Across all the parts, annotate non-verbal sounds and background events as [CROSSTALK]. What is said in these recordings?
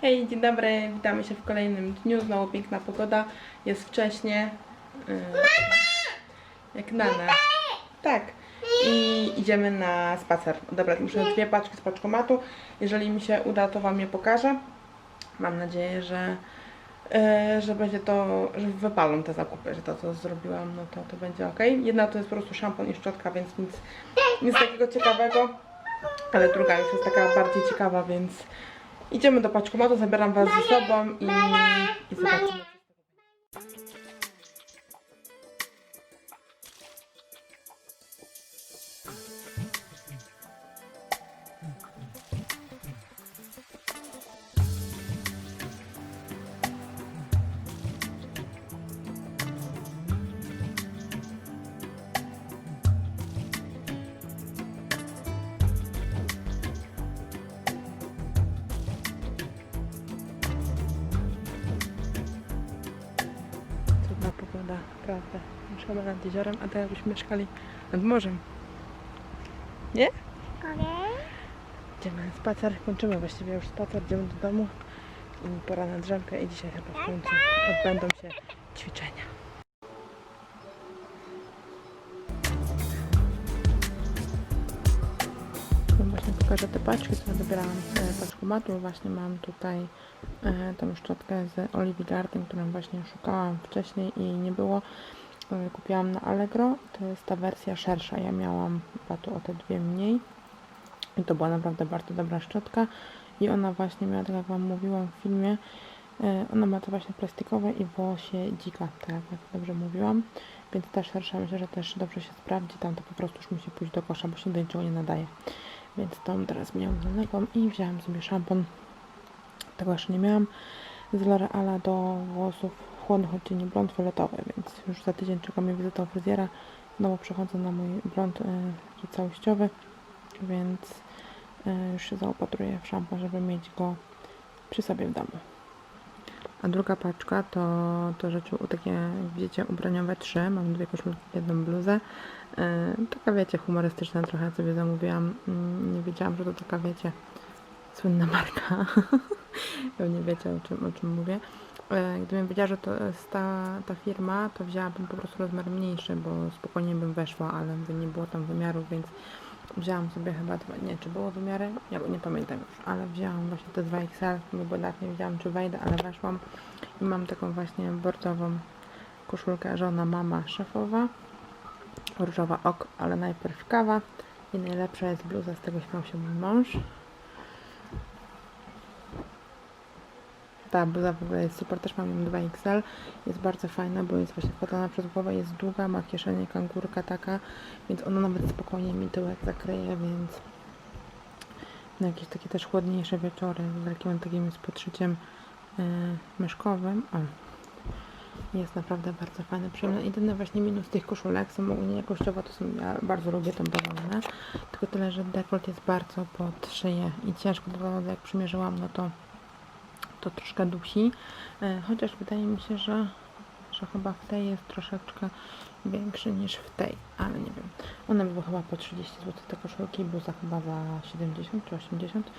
Hej, dzień dobry, witamy się w kolejnym dniu, znowu piękna pogoda, jest wcześnie. Yy, jak nana. Tak. I idziemy na spacer. Dobra, muszę dwie paczki z paczkomatu. Jeżeli mi się uda, to Wam je pokażę. Mam nadzieję, że, yy, że będzie to, że wypalą te zakupy, że to, co zrobiłam, no to, to będzie ok. Jedna to jest po prostu szampon i szczotka, więc nic, nic takiego ciekawego. Ale druga już jest taka bardziej ciekawa, więc idziemy do paczkomatu, zabieram Was ze sobą i, i zobaczymy. Pogoda, prawda. Mieszkamy nad jeziorem, a tak jakbyśmy mieszkali nad morzem. Nie? Idziemy na spacer, kończymy właściwie już spacer, idziemy do domu i pora na drzemkę i dzisiaj chyba w końcu odbędą się ćwiczenia. Pokażę te paczki, które dobierałam z paczkomatu. Właśnie mam tutaj e, tą szczotkę z Olive Garden, którą właśnie szukałam wcześniej i nie było. E, Kupiłam na Allegro. To jest ta wersja szersza. Ja miałam chyba tu o te dwie mniej. I to była naprawdę bardzo dobra szczotka. I ona właśnie miała, tak jak Wam mówiłam w filmie, e, ona ma to właśnie plastikowe i włosie dzika, tak jak dobrze mówiłam. Więc ta szersza myślę, że też dobrze się sprawdzi. Tam to po prostu już musi pójść do kosza, bo się do niczego nie nadaje. Więc tą teraz miałam zalewam i wzięłam sobie szampon. Tego jeszcze nie miałam. Z L'Oreala do włosów chłodnych odcieni blond fioletowy, więc już za tydzień czeka mi wizyta u fryzjera. Znowu przechodzę na mój blond y, taki całościowy, więc y, już się zaopatruję w szampon, żeby mieć go przy sobie w domu. A druga paczka to, to rzeczy takie, jak widzicie, ubraniowe trzy. Mam dwie koszulki, jedną bluzę. Yy, taka wiecie, humorystyczna trochę sobie zamówiłam. Mm, Nie wiedziałam, że to taka wiecie, słynna marka. [LAUGHS] Pewnie wiecie o czym, o czym mówię. Yy, Gdybym wiedziała, że to jest ta, ta firma, to wzięłabym po prostu rozmiar mniejszy, bo spokojnie bym weszła, ale nie było tam wymiarów, więc wzięłam sobie chyba nie, czy było wymiary? Nie, bo nie pamiętam już, ale wzięłam właśnie te 2XL, bo nawet nie wiedziałam, czy wejdę, ale weszłam i mam taką właśnie bordową koszulkę żona, mama, szefowa różowa ok, ale najpierw kawa i najlepsza jest bluza, z tego śmiał się mój mąż. Ta bluza w ogóle jest super, też mam ją 2XL, jest bardzo fajna, bo jest właśnie wkładana przez głowę, jest długa, ma kieszenie kangurka taka, więc ona nawet spokojnie mi tyłek zakryje, więc na jakieś takie też chłodniejsze wieczory z takim z podszyciem yy, myszkowym. O, jest naprawdę bardzo fajne, przyjemne. Jedyny właśnie minus tych koszulek są ogólnie jakościowo, to są, ja bardzo lubię tą bawełnę, tylko tyle, że dekolt jest bardzo pod szyję i ciężko do jak przymierzyłam, no to to troszkę dusi, E, chociaż wydaje mi się, że, że chyba w tej jest troszeczkę większy niż w tej, ale nie wiem. One były chyba po 30 zł te koszulki, bluza chyba za 70 czy 80.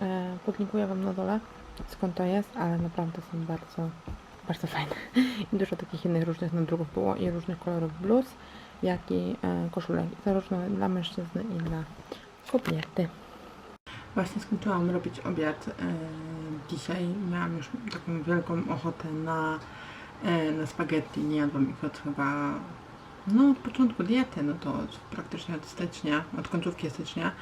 E, Podlinkuję Wam na dole skąd to jest, ale naprawdę są bardzo, bardzo fajne. I dużo takich innych różnych nadruków było i różnych kolorów bluz, jak i e, koszulek, zarówno dla mężczyzny i dla kobiety. Właśnie skończyłam robić obiad. Dzisiaj miałam już taką wielką ochotę na, e, na spaghetti. Nie jadłam ich od chyba no, od początku diety, no to od, praktycznie od stycznia, od końcówki stycznia.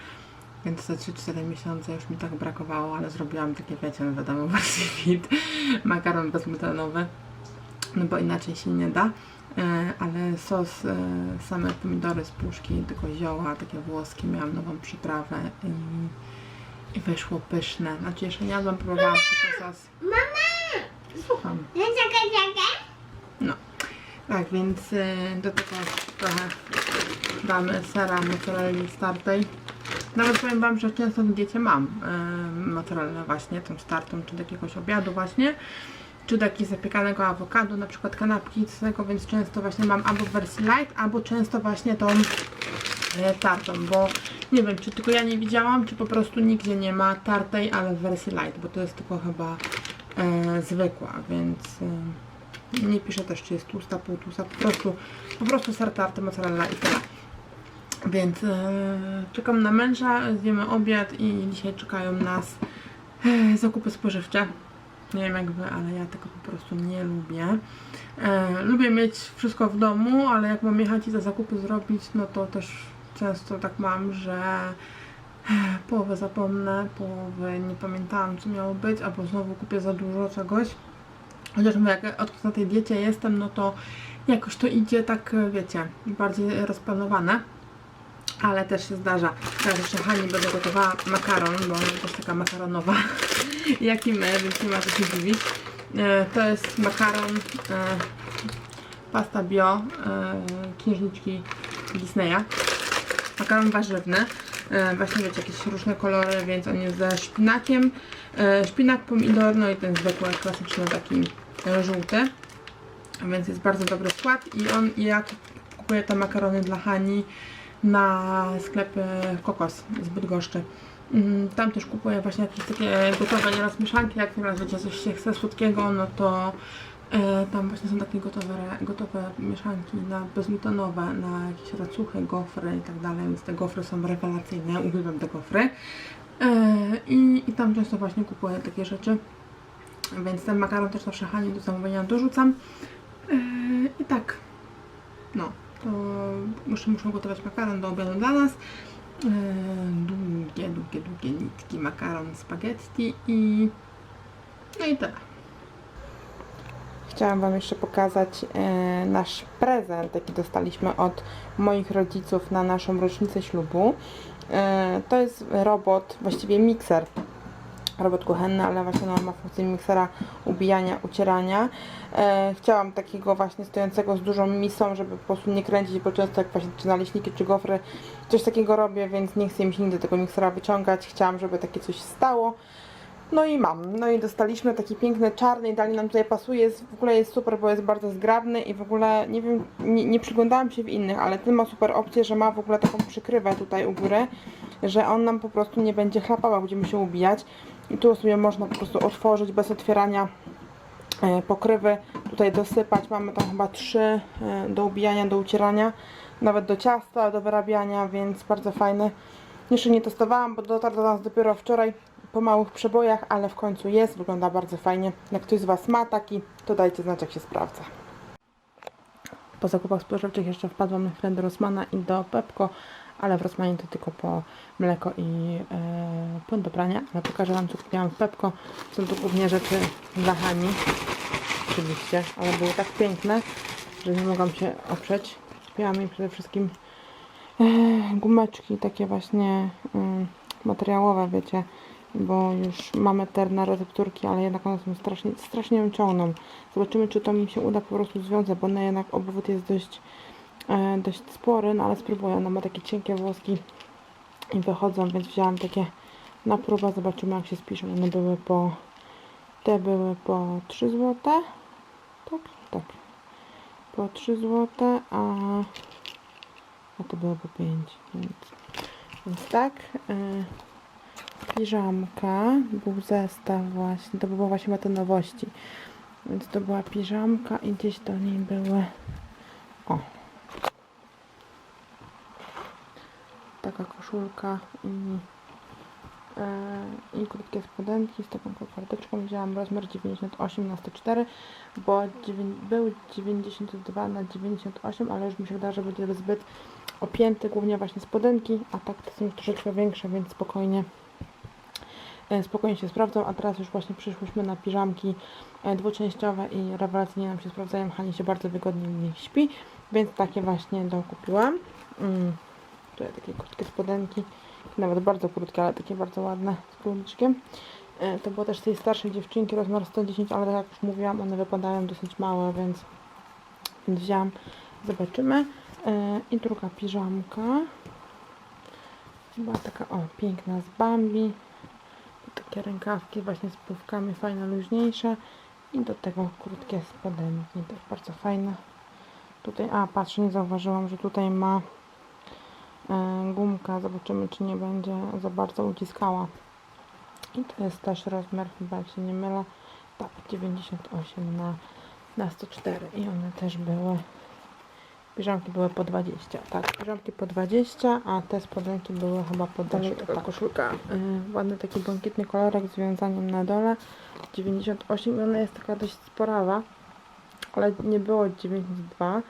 Więc za 3-4 miesiące już mi tak brakowało, ale zrobiłam takie, wiecie, no wiadomo, [LAUGHS] wersję fit, makaron bezglutenowy, no bo inaczej się nie da. E, ale sos, e, same pomidory z puszki, tylko zioła, takie włoskie, miałam nową przyprawę i, i wyszło pyszne. Znaczy jeszcze nie jadłam, próbowałam tylko sos. Mama! Słucham. No. Tak, więc y, do tego trochę damy sera mozzarelli startej. Nawet powiem Wam, że często w diecie mam y, mozzarellę właśnie, tą startą, czy do jakiegoś obiadu właśnie, czy do jakiegoś zapiekanego awokado, na przykład kanapki z tego, więc często właśnie mam albo w wersji light, albo często właśnie tą tartą, bo nie wiem, czy tylko ja nie widziałam, czy po prostu nigdzie nie ma tartej, ale w wersji light, bo to jest tylko chyba e, zwykła, więc e, nie piszę też, czy jest tłusta, półtłusta, po prostu, po prostu ser tarty, mozzarella i tyle. Więc e, czekam na męża, zjemy obiad i dzisiaj czekają nas e, zakupy spożywcze. Nie wiem jak wy, ale ja tego po prostu nie lubię. E, lubię mieć wszystko w domu, ale jak mam jechać i te zakupy zrobić, no to też często tak mam, że e, połowę zapomnę, połowę nie pamiętałam co miało być, albo znowu kupię za dużo czegoś. Chociaż jak odkąd na tej diecie jestem, no to jakoś to idzie tak, wiecie, bardziej rozplanowane. Ale też się zdarza. Teraz jeszcze Hani będę gotowała makaron, bo ona taka makaronowa, [LAUGHS] jak i my, więc nie ma co się dziwić. E, To jest makaron, e, pasta bio, księżniczki Disneya. Makaron warzywny. E, Właśnie wiecie, jakieś różne kolory, więc on jest ze szpinakiem. E, Szpinak, pomidor, no i ten zwykły, klasyczny taki e, żółty. Więc jest bardzo dobry skład i on, i ja kupuję te makarony dla Hani na sklepie Kokos z Bydgoszczy. Mm, Tam też kupuję właśnie jakieś takie gotowe nieraz mieszanki, jak nieraz wiecie coś się chce słodkiego, no to tam właśnie są takie gotowe, gotowe mieszanki na bezglutenowe, na jakieś racuchy, gofry i tak dalej, więc te gofry są rewelacyjne, uwielbiam te gofry. E, i, I tam często właśnie kupuję takie rzeczy, więc ten makaron też zawsze Hani do zamówienia dorzucam. E, I tak, no, to muszę, muszę gotować makaron do obiadu dla nas. Długie, długie, długie nitki makaron spaghetti i no i tyle. Chciałam Wam jeszcze pokazać e, nasz prezent, jaki dostaliśmy od moich rodziców na naszą rocznicę ślubu. E, to jest robot, właściwie mikser robot kuchenny, ale właśnie on ma funkcję miksera ubijania, ucierania. E, chciałam takiego właśnie stojącego z dużą misą, żeby po prostu nie kręcić, bo często jak właśnie czy naleśniki, czy gofry, coś takiego robię, więc nie chcę mi się nigdy tego miksera wyciągać. Chciałam, żeby takie coś stało. No i mam. No i dostaliśmy taki piękny czarny dalej nam tutaj pasuje. Jest, w ogóle jest super, bo jest bardzo zgrabny i w ogóle nie wiem, nie, nie przyglądałam się w innych, ale ten ma super opcję, że ma w ogóle taką przykrywę tutaj u góry, że on nam po prostu nie będzie chlapał, jak będziemy się ubijać. I tu sobie można po prostu otworzyć bez otwierania e, pokrywy, tutaj dosypać. Mamy tam chyba trzy e, do ubijania, do ucierania, nawet do ciasta, do wyrabiania, więc bardzo fajny. Jeszcze nie testowałam, bo dotarł do nas dopiero wczoraj po małych przebojach, ale w końcu jest, wygląda bardzo fajnie. Jak ktoś z Was ma taki, to dajcie znać jak się sprawdza. Po zakupach spożywczych jeszcze wpadłam na chwilę do Rossmana i do Pepko, ale w Rossmanie to tylko po mleko i e, płyn do prania, ale pokażę Wam co kupiłam w Pepko. Są to głównie rzeczy dla Hani, oczywiście, ale były tak piękne, że nie mogłam się oprzeć. Kupiłam jej przede wszystkim e, gumeczki takie właśnie mm, materiałowe, wiecie, bo już mamy te na recepturki, ale jednak one są strasznie, strasznie ją ciągną. Zobaczymy, czy to mi się uda po prostu związać, bo one jednak obwód jest dość, e, dość spory, no ale spróbuję. Ona ma takie cienkie włoski i wychodzą, więc wzięłam takie na próbę. Zobaczymy, jak się spiszą. One były po, te były po 3 zł. Tak, tak. Po 3 zł, a, a to było po 5, więc, więc tak. E, piżamka, był zestaw właśnie, to były właśnie te nowości. Więc to była piżamka i gdzieś do niej były, o, taka koszulka i, e, i krótkie spodenki z taką kokardeczką. Wzięłam rozmiar 98 na 104, bo był 92 na 98, ale już mi się wydaje, że będzie zbyt opięty, głównie właśnie spodenki, a tak to są troszeczkę większe, więc spokojnie spokojnie się sprawdzą, a teraz już właśnie przyszłyśmy na piżamki e, dwuczęściowe i rewelacyjnie nam się sprawdzają. Hani się bardzo wygodnie w nich śpi, więc takie właśnie dokupiłam. Mm. Tutaj takie krótkie spodenki, nawet bardzo krótkie, ale takie bardzo ładne z króliczkiem. E, To było też tej starszej dziewczynki, rozmiar 110, ale tak jak już mówiłam, one wypadają dosyć małe, więc, więc wziąłam. Zobaczymy. E, I druga piżamka. Była taka, o, piękna z Bambi. Takie rękawki właśnie z pływkami, fajne, luźniejsze. I do tego krótkie spodenki, też bardzo fajne. Tutaj, a patrzę, nie zauważyłam, że tutaj ma e, gumka. Zobaczymy, czy nie będzie za bardzo uciskała. I to jest też rozmiar, chyba się nie mylę, tak, 98 na, na 104 i one też były, piżamki były po 20, tak, piżamki po 20, a te spodenki były chyba po 20, taka koszulka, y, ładny taki błękitny kolorek z wiązaniem na dole, 98 i ona jest taka dość sporawa, ale nie było 92,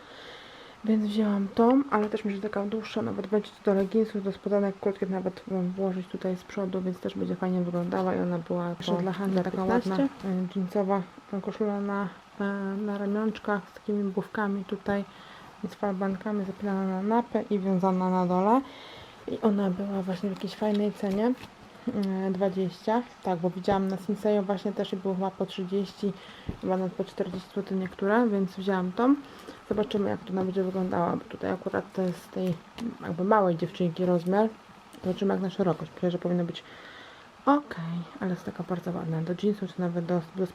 więc wzięłam tą, ale też myślę, że taka dłuższa, nawet będzie do leginsów, do spodanek krótkich nawet um, włożyć tutaj z przodu, więc też będzie fajnie wyglądała i ona była to dla Hani taka ładna, y, jeansowa y, koszula na, y, na ramionczkach z takimi bufkami tutaj, z falbankami zapinana na napę i wiązana na dole i ona była właśnie w jakiejś fajnej cenie. y, 20, tak, bo widziałam na Sinseyo właśnie też i było chyba po 30, chyba nawet po 40 zł niektóre, więc wzięłam tą. Zobaczymy jak to ona będzie wyglądała, bo tutaj akurat to jest tej jakby małej dziewczynki rozmiar. Zobaczymy jak na szerokość. Myślę, że powinno być ok, ale jest taka bardzo ładna. Do jeansów czy nawet do, do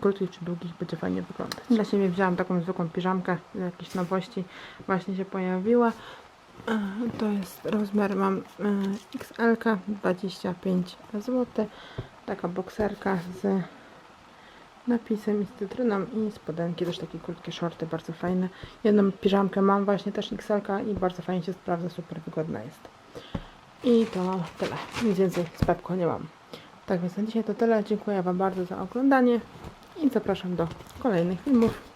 krótkich czy długich będzie fajnie wyglądać. Dla siebie wzięłam taką zwykłą piżamkę, jakieś nowości właśnie się pojawiły. E, To jest rozmiar, mam XL, 25 zł. Taka bokserka z napisem i z cytryną i spodenki, też takie krótkie shorty, bardzo fajne. Jedną piżamkę mam właśnie też XL i bardzo fajnie się sprawdza, super wygodna jest. I to tyle, nic więcej z Pepko nie mam. Tak więc na dzisiaj to tyle, dziękuję Wam bardzo za oglądanie i zapraszam do kolejnych filmów.